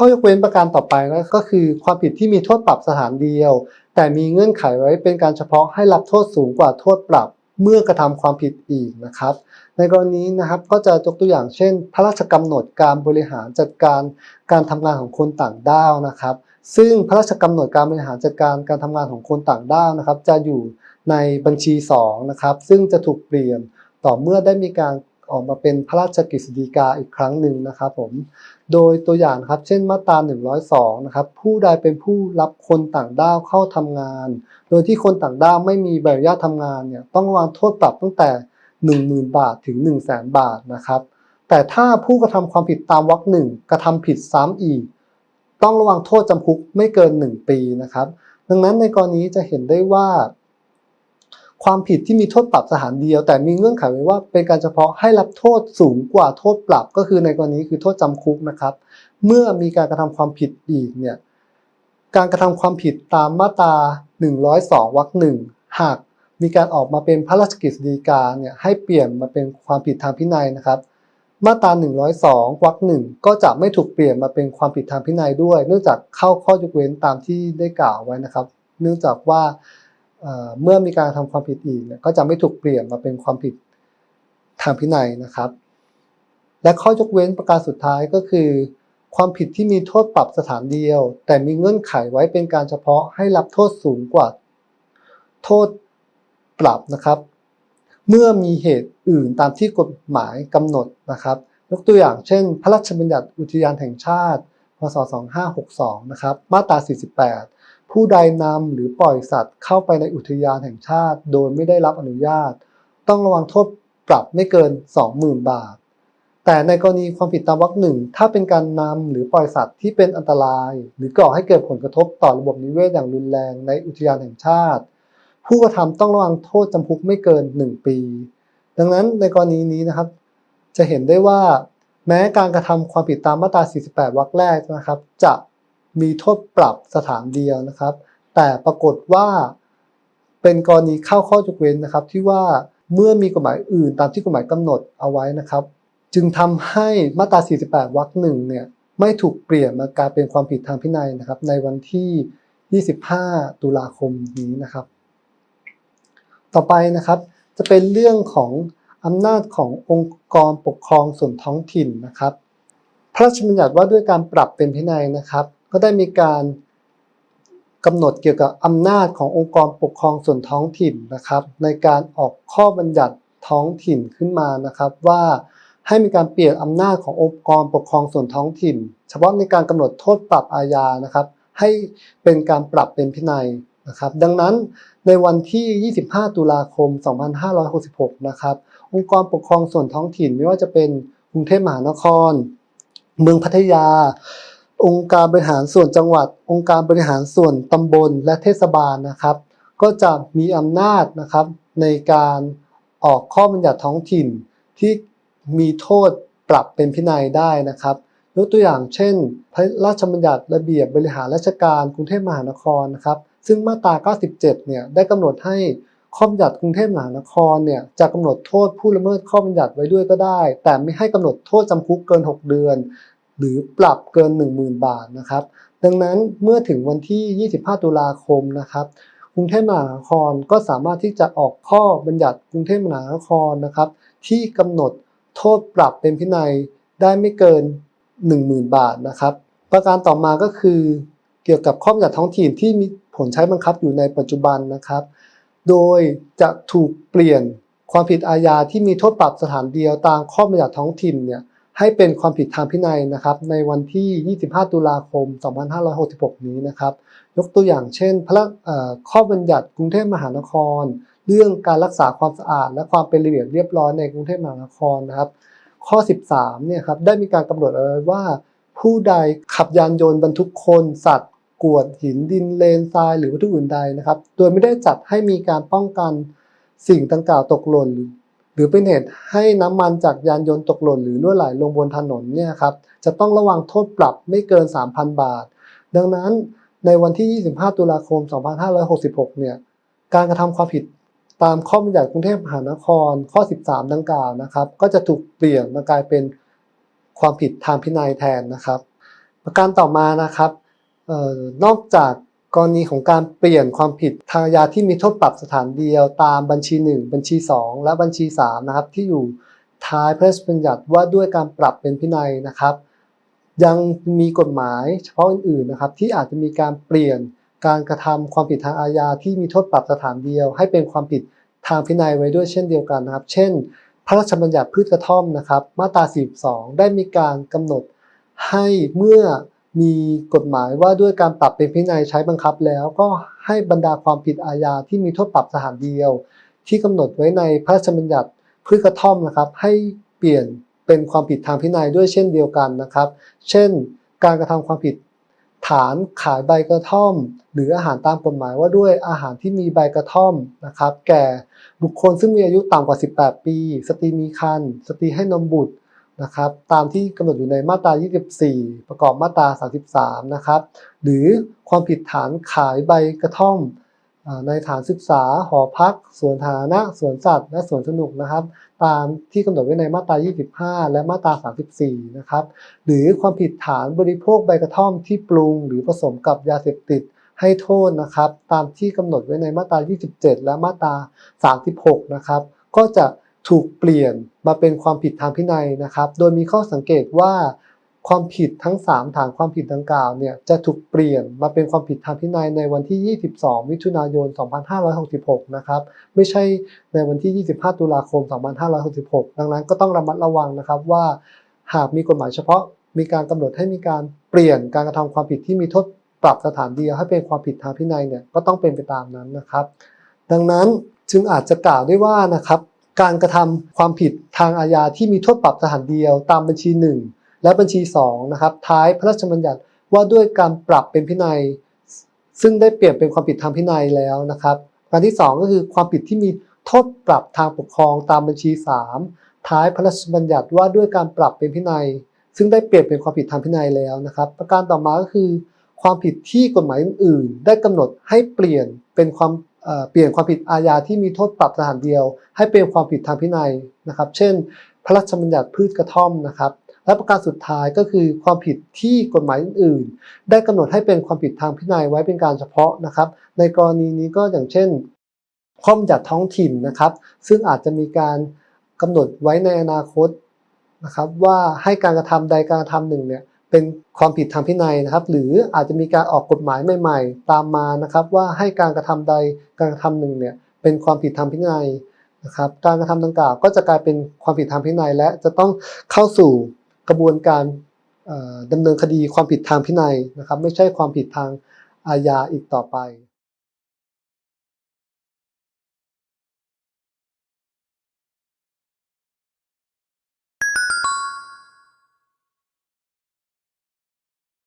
ข้อยกเว้นประการต่อไปนะก็คือความผิดที่มีโทษปรับสถานเดียว แต่มีเงื่อนไขไว้เป็นการเฉพาะให้รับโทษสูงกว่าโทษปรับเมื่อกระทำความผิดอีกนะครับ ในกรณีนะครับก็จะยกตัวอย่างเช่น พระราชกำหนดการบริหารจัดการการทำงานของคนต่างด้าวนะครับ ซึ่งพระราชกำหนดการบริหารจัดการการทำงานของคนต่างด้าวนะครับ จะอยู่ในบัญชี2นะครับซึ่งจะถูกเปลี่ยนต่อเมื่อได้มีการ ออกมาเป็นพระราชกฤษฎีกาอีกครั้งหนึ่งนะครับผม โดยตัวอย่างครับ เช่นมาตรา 102 นะครับ ผู้ใดเป็นผู้รับคนต่างด้าวเข้าทำงาน โดยที่คนต่างด้าวไม่มีใบอนุญาตทำงานเนี่ย ต้องระวังโทษปรับตั้งแต่ 10,000 บาทถึง 100,000 บาทนะครับ แต่ถ้าผู้กระทำความผิดตามวรรคหนึ่งกระทำผิดซ้ำอีก ต้องระวังโทษจำคุกไม่เกิน 1 ปีนะครับ ดังนั้นในกรณีจะเห็นได้ว่า ความผิดที่มีโทษปรับสถานเดียว แต่มีเงื่อนไขไว้ว่าเป็นการเฉพาะให้รับโทษสูงกว่าโทษปรับก็คือในกรณีคือโทษจำคุกนะครับ เมื่อมีการกระทำความผิดอีกเนี่ยการกระทำความผิดตามมาตรา 102วรรคหนึ่งหากมีการออกมาเป็นพระราชกฤษฎีกาเนี่ยให้เปลี่ยนมาเป็นความผิดทางพินัยนะครับ มาตรา 102วรรคหนึ่งก็จะไม่ถูกเปลี่ยนมาเป็นความผิดทางพินัยด้วย เนื่องจากเข้าข้อยกเว้นตามที่ได้กล่าวไว้นะครับ เนื่องจากว่า เมื่อมีการทำความผิดอีกเนี่ยก็จะไม่ถูกเปลี่ยนมาเป็นความผิดทางพินัยนะครับ และข้อยกเว้นประการสุดท้ายก็คือ ความผิดที่มีโทษปรับสถานเดียว แต่มีเงื่อนไขไว้เป็นการเฉพาะให้รับโทษสูงกว่า โทษปรับนะครับ เมื่อมีเหตุอื่นตามที่กฎหมายกำหนดนะครับ ยกตัวอย่างเช่น พระราชบัญญัติอุทยานแห่งชาติพศ2562 นะครับ มาตรา 48 ผู้ใดนำหรือปล่อยสัตว์เข้าไปในอุทยานแห่งชาติ โดยไม่ได้รับอนุญาต ต้องระวังโทษปรับไม่เกิน 20,000 บาท แต่ในกรณีความผิดตามวรรคหนึ่งถ้าเป็นการนำหรือปล่อยสัตว์ที่เป็นอันตราย หรือก่อให้เกิดผลกระทบต่อระบบนิเวศอย่างรุนแรงในอุทยานแห่งชาติ ผู้กระทำต้องระวังโทษจำคุกไม่เกิน 1 ปี ดังนั้นในกรณีนี้นะครับ จะเห็นได้ว่า แม้การกระทำความผิดตามมาตรา 48 วรรคแรกนะครับ จะ มีโทษปรับสถานเดียวนะครับ แต่ปรากฏว่าเป็นกรณีเข้าข้อยกเว้นนะครับ ที่ว่าเมื่อมีกฎหมายอื่นตามที่กฎหมายกำหนดเอาไว้นะครับ จึงทำให้มาตรา 48 วรรคหนึ่งเนี่ยไม่ถูกเปลี่ยนมากลายเป็นความผิดทางพินัยนะครับ ในวันที่ 25 ตุลาคมนี้นะครับ ต่อไปนะครับจะเป็นเรื่องของอำนาจขององค์กรปกครองส่วนท้องถิ่นนะครับ พระราชบัญญัติว่าด้วยการปรับเป็นพินัยนะครับ ก็ได้มีการกำหนดเกี่ยวกับอำนาจขององค์กรปกครองส่วนท้องถิ่นนะครับ ในการออกข้อบัญญัติท้องถิ่นขึ้นมานะครับ ว่าให้มีการเปลี่ยนอำนาจขององค์กรปกครองส่วนท้องถิ่น เฉพาะในการกำหนดโทษปรับอาญานะครับ ให้เป็นการปรับเป็นพินัยนะครับ ดังนั้นในวันที่ 25 ตุลาคม 2566 นะครับ องค์กรปกครองส่วนท้องถิ่นไม่ว่าจะเป็นกรุงเทพมหานคร เมืองพัทยา องค์การบริหารส่วนจังหวัด องค์การบริหารส่วนตำบลและเทศบาลนะครับ ก็จะมีอำนาจนะครับในการออกข้อบัญญัติท้องถิ่นที่มีโทษปรับเป็นพินัยได้นะครับยกตัวอย่างเช่น พระราชบัญญัติระเบียบบริหารราชการกรุงเทพมหานครนะครับ ซึ่งมาตรา 97 เนี่ยได้กำหนดให้ข้อบัญญัติกรุงเทพมหานครเนี่ยจะกำหนดโทษผู้ละเมิดข้อบัญญัติไว้ด้วยก็ได้ แต่ไม่ให้กำหนดโทษจำคุกเกิน 6 เดือน หรือปรับเกิน 10,000 บาทนะครับ ดังนั้นเมื่อถึงวันที่ 25 ตุลาคมนะครับกรุงเทพมหานครก็สามารถที่จะออกข้อบัญญัติกรุงเทพมหานครนะครับ ที่กำหนดโทษปรับเป็นพินัยได้ไม่เกิน 10,000 บาทนะครับ ประการต่อมาก็คือ เกี่ยวกับข้อบัญญัติท้องถิ่นที่มีผลใช้บังคับอยู่ในปัจจุบันนะครับ โดยจะถูกเปลี่ยนความผิดอาญาที่มีโทษปรับสถานเดียวตามข้อบัญญัติท้องถิ่นเนี่ย ให้เป็นความผิดทางพินัยนะครับในวันที่ 25 ตุลาคม 2566 นี้นะครับ ยกตัวอย่างเช่น พระข้อบัญญัติกรุงเทพมหานคร เรื่องการรักษาความสะอาด และความเป็นระเบียบเรียบร้อยในกรุงเทพมหานครนะครับ ข้อ 13 เนี่ยครับได้มีการกำหนดเอาไว้ว่า ผู้ใดขับยานยนต์บรรทุกคนสัตว์กวดหินดินเลนทรายหรือวัตถุอื่นใดนะครับ โดยไม่ได้จัดให้มีการป้องกันสิ่งดังกล่าวตกหล่น รือเป็นเหตุให้น้ำมันจากยานยนต์ตกหล่นหรือรั่วไหลลงบนถนนเนี่ยครับจะต้องระวังโทษปรับไม่เกิน 3,000 บาท ดังนั้นในวันที่ 25 ตุลาคม 2566 เนี่ยการกระทำความผิดตามข้อบัญญัติกรุงเทพมหานครข้อ 13 ดังกล่าวนะครับ ก็จะถูกเปลี่ยนมากลายเป็นความผิดทางพินัยแทนนะครับ ประการต่อมานะครับออนอกจาก กรณีของการเปลี่ยนความผิดทางอาญาที่มีโทษปรับสถานเดียวตามบัญชี 1 บัญชี 2 และบัญชี3นะครับที่อยู่ท้ายพระราชบัญญัติว่าด้วยการปรับเป็นพินัยนะครับ ยังมีกฎหมายเฉพาะอื่นๆนะครับ ที่อาจจะมีการเปลี่ยนการกระทำความผิดทางอาญาที่มีโทษปรับสถานเดียว ให้เป็นความผิดทางพินัยไว้ด้วยเช่นเดียวกันนะครับ เช่น พระราชบัญญัติพืชกระท่อมนะครับ มาตรา 42 ได้มีการกำหนดให้เมื่อ มีกฎหมายว่าด้วยการปรับเป็นพินัยใช้บังคับแล้วก็ให้บรรดาความผิดอาญาที่มีโทษปรับสถานเดียว ที่กำหนดไว้ในพระราชบัญญัติพืชกระท่อมนะครับ ให้เปลี่ยนเป็นความผิดทางพินัยด้วยเช่นเดียวกันนะครับ เช่น การกระทำความผิดฐานขายใบกระท่อม หรืออาหารตามกฎหมายว่าด้วยอาหารที่มีใบกระท่อมนะครับ แก่บุคคลซึ่งมีอายุต่ำกว่า 18 ปี สตรีมีครรภ์สตรีให้นมบุตร นะครับตามที่กำหนดอยู่ในมาตรา 24 ประกอบมาตรา 33 นะครับหรือความผิดฐานขายใบกระท่อมในฐานศึกษา หอพัก สวนสาธารณะ สวนสัตว์ และสวนสนุกนะครับ ตามที่กำหนดไว้ในมาตรา 25 และมาตรา 34 นะครับ หรือความผิดฐานบริโภคใบกระท่อมที่ปรุง หรือผสมกับยาเสพติดให้โทษนะครับ ตามที่กำหนดไว้ในมาตรา 27 และมาตรา 36 นะครับ ก็จะ ถูกเปลี่ยนมาเป็นความผิดทางพินัยนะครับ โดยมีข้อสังเกตว่าความผิดทั้ง 3 ฐานความผิดดังกล่าวเนี่ยจะถูกเปลี่ยนมาเป็นความผิดทางพินัยในวันที่ 22 มิถุนายน 2566 นะครับ ไม่ใช่ในวันที่ 25 ตุลาคม 2566 ดังนั้นก็ต้องระมัดระวังนะครับว่า หากมีกฎหมายเฉพาะมีการกำหนดให้มีการเปลี่ยนการกระทำความผิดที่มีโทษปรับสถานเดียวให้เป็นความผิดทางพินัยเนี่ยก็ต้องเป็นไปตามนั้นนะครับ ดังนั้นจึงอาจจะกล่าวได้ว่านะครับ การกระทำความผิดทางอาญาที่มีโทษปรับสถานเดียว ตามบัญชี 1 และบัญชี2นะครับท้ายพระราชบัญญัติว่าด้วยการปรับเป็นพินัย ซึ่งได้เปลี่ยนเป็นความผิดทางพินัยแล้วนะครับการที่ 2 ก็คือความผิดที่มีโทษปรับทางปกครองตามบัญชี 3 ท้ายพระราชบัญญัติว่าด้วยการปรับเป็นพินัย ซึ่งได้เปลี่ยนเป็นความผิดทางพินัยแล้วนะครับ ประการต่อมาก็คือ ความผิดที่กฎหมายอื่นๆได้กำหนดให้เปลี่ยนเป็นความ เปลี่ยนความผิดอาญาที่มีโทษปรับสถานเดียว ให้เป็นความผิดทางพินัยนะครับ เช่น พระราชบัญญัติพืชกระท่อมนะครับ และประการสุดท้ายก็คือความผิดที่กฎหมายอื่น ๆ ได้กำหนดให้เป็นความผิดทางพินัยไว้เป็นการเฉพาะนะครับ ในกรณีนี้ก็อย่างเช่นข้อบัญญัติท้องถิ่นนะครับ ซึ่งอาจจะมีการกำหนดไว้ในอนาคตนะครับ ว่าให้การกระทำใดการกระทำหนึ่งเนี่ย เป็นความผิดทางพินัยนะครับ หรืออาจจะมีการออกกฎหมายใหม่ ๆ ตามมานะครับ ว่าให้การกระทำใดการกระทำหนึ่งเนี่ยเป็นความผิดทางพินัยนะครับ การกระทำดังกล่าวก็จะกลายเป็นความผิดทางพินัย และจะต้องเข้าสู่กระบวนการเอ่อดำเนินคดีความผิดทางพินัยนะครับ ไม่ใช่ความผิดทางอาญาอีกต่อไป